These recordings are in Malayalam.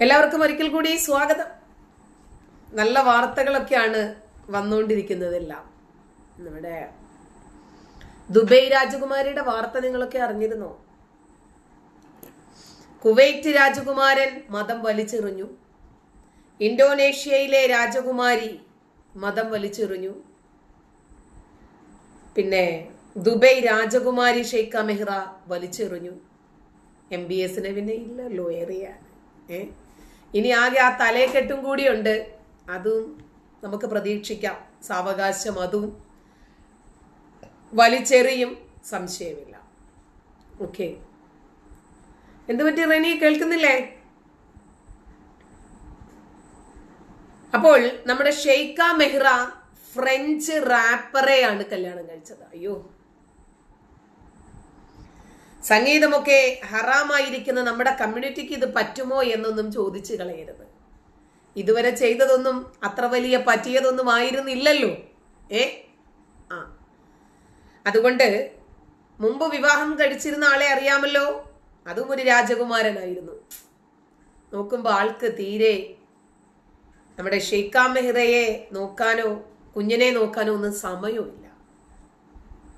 എല്ലാവർക്കും ഒരിക്കൽ കൂടി സ്വാഗതം. നല്ല വാർത്തകളൊക്കെയാണ് വന്നുകൊണ്ടിരിക്കുന്നതെല്ലാം. നമ്മുടെ ദുബൈ രാജകുമാരിയുടെ വാർത്ത നിങ്ങളൊക്കെ അറിഞ്ഞിരുന്നോ? കുവൈറ്റ് രാജകുമാരൻ മതം വലിച്ചെറിഞ്ഞു. ഇന്തോനേഷ്യയിലെ രാജകുമാരി മതം വലിച്ചെറിഞ്ഞു. പിന്നെ ദുബൈ രാജകുമാരി ഷെയ്ഖ മെഹ്റ വലിച്ചെറിഞ്ഞു. എം ബി എസിന് പിന്നെ ഇല്ലല്ലോ ഏറിയ ഏ? ഇനി ആകെ ആ തലയെക്കെട്ടും കൂടിയുണ്ട്. അതും നമുക്ക് പ്രതീക്ഷിക്കാം. സാവകാശം അതും വലിച്ചെറിയും. സംശയമില്ല. ഓക്കെ എന്ത് പറ്റി റെനി? കേൾക്കുന്നില്ലേ? അപ്പോൾ നമ്മുടെ ഷെയ്ക്ക മെഹ്റ ഫ്രഞ്ച് റാപ്പറെയാണ് കല്യാണം കഴിച്ചത്. അയ്യോ. സംഗീതമൊക്കെ ഹറാമായിരിക്കുന്ന നമ്മുടെ കമ്മ്യൂണിറ്റിക്ക് ഇത് പറ്റുമോ എന്നൊന്നും ചോദിച്ചു കളയരുത്. ഇതുവരെ ചെയ്തതൊന്നും അത്ര വലിയ പറ്റിയതൊന്നും ആയിരുന്നില്ലല്ലോ. ഏ? ആ. അതുകൊണ്ട് മുമ്പ് വിവാഹം കഴിച്ചിരുന്ന ആളെ അറിയാമല്ലോ? അതും ഒരു രാജകുമാരനായിരുന്നു. നോക്കുമ്പോൾ ആൾക്ക് തീരെ നമ്മുടെ ഷെയ്ഖാ മെഹ്റയെ നോക്കാനോ കുഞ്ഞിനെ നോക്കാനോ ഒന്നും സമയമില്ല.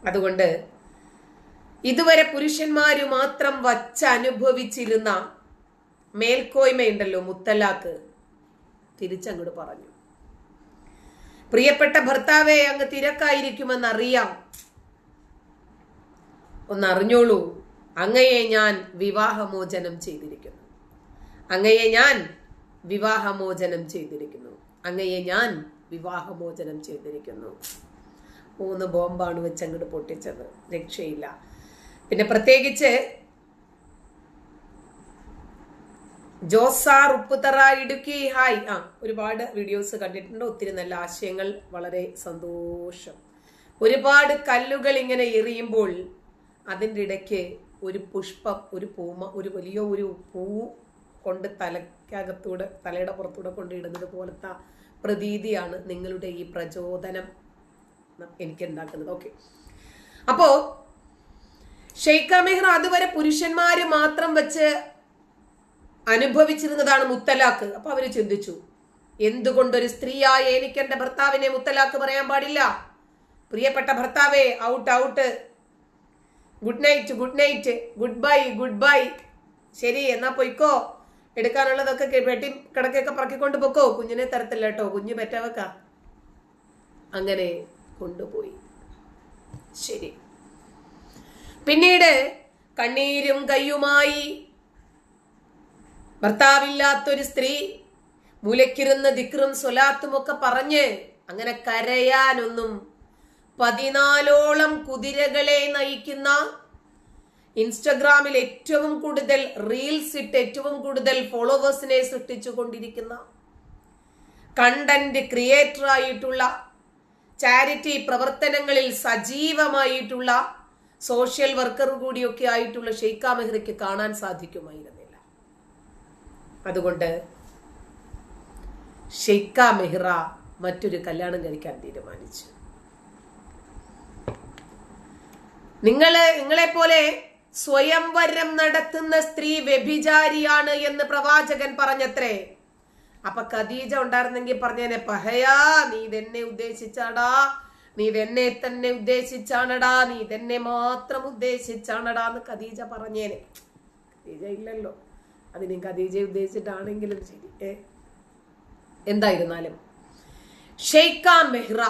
അതുകൊണ്ട് ഇതുവരെ പുരുഷന്മാര് മാത്രം വച്ചനുഭവിച്ചിരുന്ന മേൽക്കോയ്മയുണ്ടല്ലോ മുത്തലാക്ക് തിരിച്ചങ്ങോട്ട് പറഞ്ഞു. പ്രിയപ്പെട്ട ഭർത്താവെ അങ്ങ് തിരക്കായിരിക്കുമെന്നറിയാം. ഒന്നറിഞ്ഞോളൂ അങ്ങയെ ഞാൻ വിവാഹമോചനം ചെയ്തിരിക്കുന്നു. അങ്ങയെ ഞാൻ വിവാഹമോചനം ചെയ്തിരിക്കുന്നു. അങ്ങയെ ഞാൻ വിവാഹമോചനം ചെയ്തിരിക്കുന്നു. മൂന്ന് ബോംബാണ് വെച്ചങ്ങോട്ട് പൊട്ടിച്ചത്. രക്ഷയില്ല. പിന്നെ പ്രത്യേകിച്ച് ജോസാർ ഉപ്പുതറ ഇടുക്കി ഹായ്. ആ ഒരുപാട് വീഡിയോസ് കണ്ടിട്ടുണ്ട്. ഒത്തിരി നല്ല ആശയങ്ങൾ വളരെ സന്തോഷം. ഒരുപാട് കല്ലുകൾ ഇങ്ങനെ എറിയുമ്പോൾ അതിന്റെ ഇടയ്ക്ക് ഒരു പുഷ്പം ഒരു പൂമ ഒരു വലിയ ഒരു പൂ കൊണ്ട് തലക്കകത്തൂടെ തലയുടെ പുറത്തൂടെ കൊണ്ടിടുന്നത് പോലത്തെ പ്രതീതിയാണ് നിങ്ങളുടെ ഈ പ്രചോദനം എനിക്ക് ഉണ്ടാക്കുന്നത് ഓക്കെ അപ്പോ ഷെയ്ഖ മെഹ്റ അതുവരെ പുരുഷന്മാര് മാത്രം വെച്ച് അനുഭവിച്ചിരുന്നതാണ് മുത്തലാക്ക് അപ്പൊ അവർ ചിന്തിച്ചു എന്തുകൊണ്ടൊരു സ്ത്രീയായ എനിക്ക് എന്റെ ഭർത്താവിനെ മുത്തലാക്ക് പറയാൻ പാടില്ല? പ്രിയപ്പെട്ട ഭർത്താവേ out out good night good night goodbye goodbye ശരി എന്നാ പൊയ്ക്കോ. എടുക്കാനുള്ളതൊക്കെ വെട്ടി കിടക്കൊക്കെ പറക്കിക്കൊണ്ട് പൊക്കോ. കുഞ്ഞിനെ തരത്തില്ല കേട്ടോ കുഞ്ഞ് പറ്റവക്ക. അങ്ങനെ കൊണ്ടുപോയി. ശരി. പിന്നീട് കണ്ണീരും കയ്യുമായി ഭർത്താവില്ലാത്തൊരു സ്ത്രീ മൂലക്കിരുന്ന് ദിക്റും സ്വലാത്തും ഒക്കെ പറഞ്ഞ് അങ്ങനെ കരയാനൊന്നും പതിനാലോളം കുതിരകളെ നയിക്കുന്ന ഇൻസ്റ്റഗ്രാമിൽ ഏറ്റവും കൂടുതൽ റീൽസ് ഇട്ട് ഏറ്റവും കൂടുതൽ ഫോളോവേഴ്സിനെ സൃഷ്ടിച്ചു കൊണ്ടിരിക്കുന്ന കണ്ടന്റ് ക്രിയേറ്റർ ആയിട്ടുള്ള ചാരിറ്റി പ്രവർത്തനങ്ങളിൽ സജീവമായിട്ടുള്ള സോഷ്യൽ വർക്കർ കൂടിയൊക്കെ ആയിട്ടുള്ള ഷെയ്ഖ മെഹ്റയ്ക്ക് കാണാൻ സാധിക്കുമായിരുന്നില്ല. അതുകൊണ്ട് ഷെയ്ഖ മെഹ്റ മറ്റൊരു കല്യാണം കഴിക്കാൻ തീരുമാനിച്ചു. നിങ്ങൾ നിങ്ങളെ പോലെ സ്വയംവരം നടത്തുന്ന സ്ത്രീ വ്യഭിചാരിയാണ് എന്ന് പ്രവാചകൻ പറഞ്ഞത്രേ. അപ്പൊ ഖദീജ ഉണ്ടായിരുന്നെങ്കിൽ പറഞ്ഞേനെ പഹയാ നീ ഇതെന്നെ ഉദ്ദേശിച്ചാടാ നീ തന്നെ തന്നെ ഉദ്ദേശിച്ചാണടാ നീ തന്നെ മാത്രം ഉദ്ദേശിച്ചാണടാ എന്ന് ഖദീജ പറഞ്ഞേനെ. ഖദീജ ഇല്ലല്ലോ. അതിന് ഖദീജ ഉദ്ദേശിച്ചിട്ടാണെങ്കിലും ശരി. ഏ? എന്തായിരുന്നാലും. Sheikha Mahra.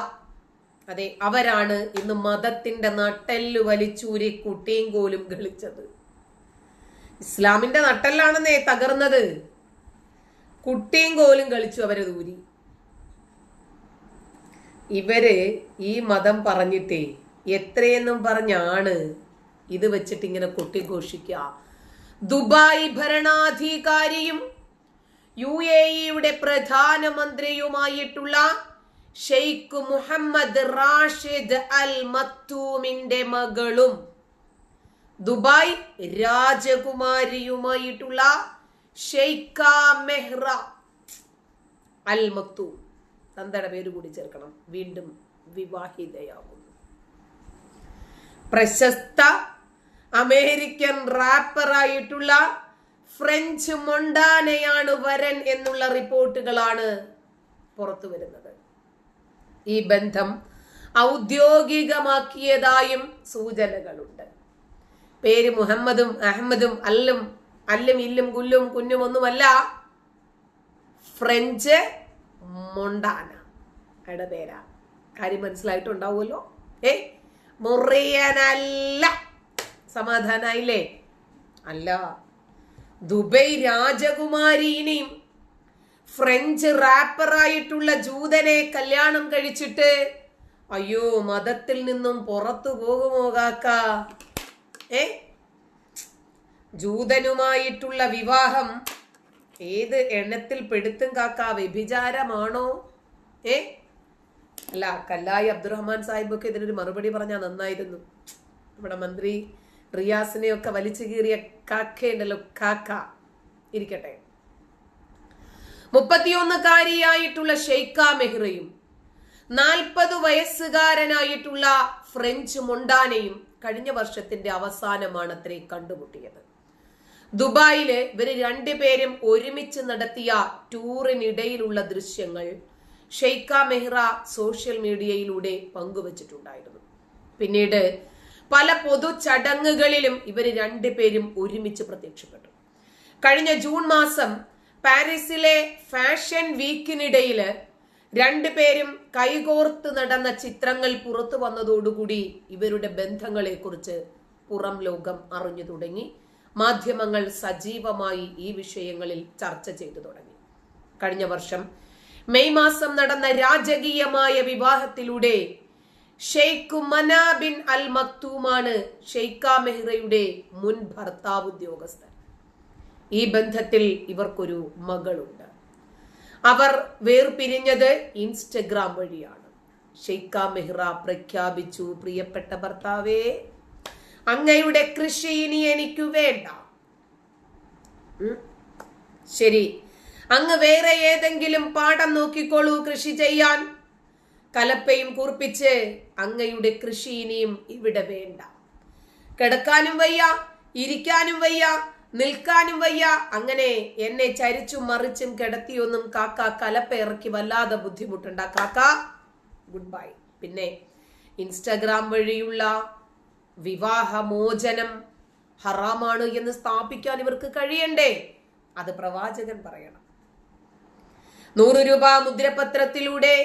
അതെ അവരാണ് ഇന്ന് മതത്തിന്റെ നട്ടെല്ല് വലിച്ചൂരി കുട്ടിയും കോലും കളിച്ചത്. ഇസ്ലാമിന്റെ നട്ടെല്ലാണെന്നേ തകർന്നത്. കുട്ടിയും കോലും കളിച്ചു അവരെ ദൂരി ഇവർ ഈ മതം പറഞ്ഞിട്ടേ എത്രയെന്നും പറഞ്ഞാണ് ഇത് വെച്ചിട്ട് ഇങ്ങനെ കൊട്ടിഘോഷിക്കുക ദുബായ് ഭരണാധികാരിയും യു എ ഇയുടെ പ്രധാനമന്ത്രിയുമായിട്ടുള്ള ഷെയ്ഖ് മുഹമ്മദ് റാഷിദ് അൽ മത്തൂമിന്റെ മകളും ദുബായ് രാജകുമാരിയുമായിട്ടുള്ള ഷെയ്ഖ മെഹ്റ അൽ മക്തൂം തന്തയുടെ പേര് കൂടി ചേർക്കണം. വീണ്ടും വിവാഹിതയാകുന്നു. പ്രശസ്ത അമേരിക്കൻ റാപ്പറായിട്ടുള്ള ഫ്രഞ്ച് മൊണ്ടാനയാണ് വരൻ എന്നുള്ള റിപ്പോർട്ടുകളാണ് പുറത്തു വരുന്നത്. ഈ ബന്ധം ഔദ്യോഗികമാക്കിയതായും സൂചനകളുണ്ട്. പേര് മുഹമ്മദും അഹമ്മദും അല്ലും അല്ലും ഇല്ലും കുല്ലും കുഞ്ഞും ഒന്നുമല്ല ഫ്രഞ്ച് മൊണ്ടാന. അയാളുടെ പേരാ. കാര്യം മനസ്സിലായിട്ടുണ്ടാവുമല്ലോ? ഏ മുറിയനല്ല. സമാധാനായില്ലേ? അല്ല. ദുബൈ രാജകുമാരിനെയും ഫ്രഞ്ച് റാപ്പറായിട്ടുള്ള ജൂതനെ കല്യാണം കഴിച്ചിട്ട് അയ്യോ മതത്തിൽ നിന്നും പുറത്തു പോകുമോ കാക്ക? ഏ? ജൂതനുമായിട്ടുള്ള വിവാഹം ഏത് എണ്ണത്തിൽ പെടുത്തും കാക്ക വ്യഭിചാരമാണോ ഏ? അല്ല കല്ലായി അബ്ദുറഹ്മാൻ സാഹിബൊക്കെ ഇതിനൊരു മറുപടി പറഞ്ഞാൽ നന്നായിരുന്നു. നമ്മുടെ മന്ത്രി റിയാസിനെയൊക്കെ വലിച്ചു കീറിയ കാക്കയുണ്ടല്ലോ കാക്ക. ഇരിക്കട്ടെ. മുപ്പത്തിയൊന്നുകാരിയായിട്ടുള്ള ഷെയ്ഖ മെഹ്റയും നാൽപ്പത് വയസ്സുകാരനായിട്ടുള്ള ഫ്രഞ്ച് മൊണ്ടാനയും കഴിഞ്ഞ വർഷത്തിന്റെ അവസാനമാണ് അത്രയും കണ്ടുമുട്ടിയത്. ദുബായിൽ ഇവർ രണ്ടുപേരും ഒരുമിച്ച് നടത്തിയ ടൂറിനിടയിലുള്ള ദൃശ്യങ്ങൾ ഷെയ്ഖ മെഹ്റ സോഷ്യൽ മീഡിയയിലൂടെ പങ്കുവച്ചിട്ടുണ്ടായിരുന്നു. പിന്നീട് പല പൊതു ചടങ്ങുകളിലും ഇവർ രണ്ടുപേരും ഒരുമിച്ച് പ്രത്യക്ഷപ്പെട്ടു. കഴിഞ്ഞ ജൂൺ മാസം പാരീസിലെ ഫാഷൻ വീക്കിനിടയിൽ രണ്ടുപേരും കൈകോർത്ത് നടന്ന ചിത്രങ്ങൾ പുറത്തു വന്നതോടുകൂടി ഇവരുടെ ബന്ധങ്ങളെക്കുറിച്ച് പുറം ലോകം അറിഞ്ഞു തുടങ്ങി. മാധ്യമങ്ങൾ സജീവമായി ഈ വിഷയങ്ങളിൽ ചർച്ച ചെയ്തു തുടങ്ങി. കഴിഞ്ഞ വർഷം മെയ് മാസം നടന്ന രാജകീയമായ വിവാഹത്തിലൂടെ ഷെയ്ഖ് മനാ ബിൻ അൽ മക്തൂമാണ് ഷെയ്ഖ മെഹ്റയുടെ മുൻ ഭർത്താവ് ഉദ്യോഗസ്ഥൻ. ഈ ബന്ധത്തിൽ ഇവർക്കൊരു മകളുണ്ട്. അവർ വേർപിരിഞ്ഞത് ഇൻസ്റ്റഗ്രാം വഴിയാണ്. ഷെയ്ഖ മെഹ്റ പ്രഖ്യാപിച്ചു പ്രിയപ്പെട്ട ഭർത്താവേ അങ്ങയുടെ കൃഷി ഇനി എനിക്ക് വേണ്ട. ശരി. അങ്ങ് വേറെ ഏതെങ്കിലും പാടം നോക്കിക്കോളൂ കൃഷി ചെയ്യാൻ. കലപ്പയും കൂർപ്പിച്ച് അങ്ങയുടെ കൃഷി ഇനിയും ഇവിടെ വേണ്ട. കിടക്കാനും വയ്യ ഇരിക്കാനും വയ്യ നിൽക്കാനും വയ്യ. അങ്ങനെ എന്നെ ചരിച്ചും മറിച്ചും കിടത്തിയൊന്നും കാക്ക കലപ്പ ഇറക്കി വല്ലാതെ ബുദ്ധിമുട്ടുണ്ടാ. കാക്ക ഗുഡ് ബൈ പിന്നെ ഇൻസ്റ്റാഗ്രാം വഴിയുള്ള വിവാഹമോചനം ഹറാമാണ് എന്ന് സ്ഥാപിക്കാൻ ഇവർക്ക് കഴിയണ്ടേ? അത് പ്രവാചകൻ പറയണം. നൂറ് രൂപ മുദ്രപത്രത്തിലൂടെ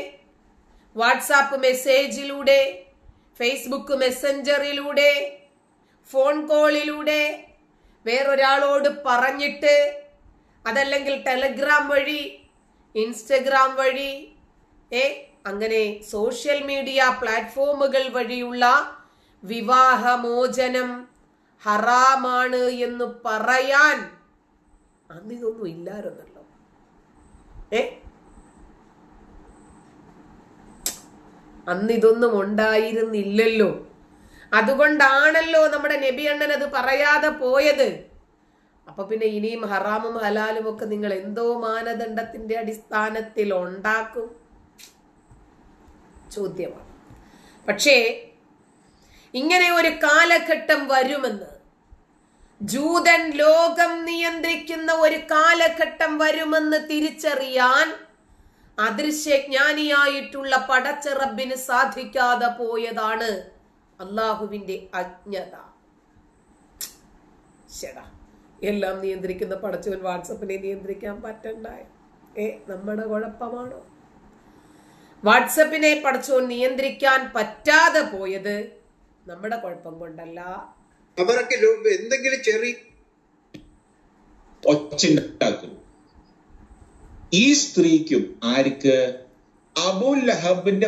വാട്സാപ്പ് മെസ്സേജിലൂടെ ഫേസ്ബുക്ക് മെസ്സഞ്ചറിലൂടെ ഫോൺ കോളിലൂടെ വേറൊരാളോട് പറഞ്ഞിട്ട് അതല്ലെങ്കിൽ ടെലഗ്രാം വഴി ഇൻസ്റ്റഗ്രാം വഴി ഏ അങ്ങനെ സോഷ്യൽ മീഡിയ പ്ലാറ്റ്ഫോമുകൾ വഴിയുള്ള വിവാഹമോചനം ഹറാമാണ് എന്ന് പറയാൻ അന്ന് ഇതൊന്നും ഇല്ലായിരുന്നല്ലോ. ഏ? അന്ന് ഇതൊന്നും ഉണ്ടായിരുന്നില്ലല്ലോ. അതുകൊണ്ടാണല്ലോ നമ്മുടെ നബി അണ്ണൻ അത് പറയാതെ പോയത്. അപ്പൊ പിന്നെ ഇനിയും ഹറാമും ഹലാലും ഒക്കെ നിങ്ങൾ എന്തോ മാനദണ്ഡത്തിന്റെ അടിസ്ഥാനത്തിൽ ഉണ്ടാക്കും? ചോദ്യമാണ്. പക്ഷേ ഇങ്ങനെ ഒരു കാലഘട്ടം വരുമെന്ന്. ജൂതൻ ലോകം നിയന്ത്രിക്കുന്ന ഒരു കാലഘട്ടം വരുമെന്ന് തിരിച്ചറിയാൻ അദൃശ്യജ്ഞാനിയായിട്ടുള്ള പടച്ചറബിന് സാധിക്കാതെ പോയതാണ് അള്ളാഹുവിന്റെ അജ്ഞത. എല്ലാം നിയന്ത്രിക്കുന്ന പടച്ചവൻ വാട്സപ്പിനെ നിയന്ത്രിക്കാൻ പറ്റണ്ടായ ഏ നമ്മുടെ കുഴപ്പമാണോ? വാട്സപ്പിനെ പടച്ചവൻ നിയന്ത്രിക്കാൻ പറ്റാതെ പോയത് നമ്മുടെ കുഴപ്പം കൊണ്ടല്ല. അവരൊക്കെ എന്തെങ്കിലും ചെറിയ ഈ സ്ത്രീക്കും ആർക്ക് അബുൽ ലഹബിന്റെ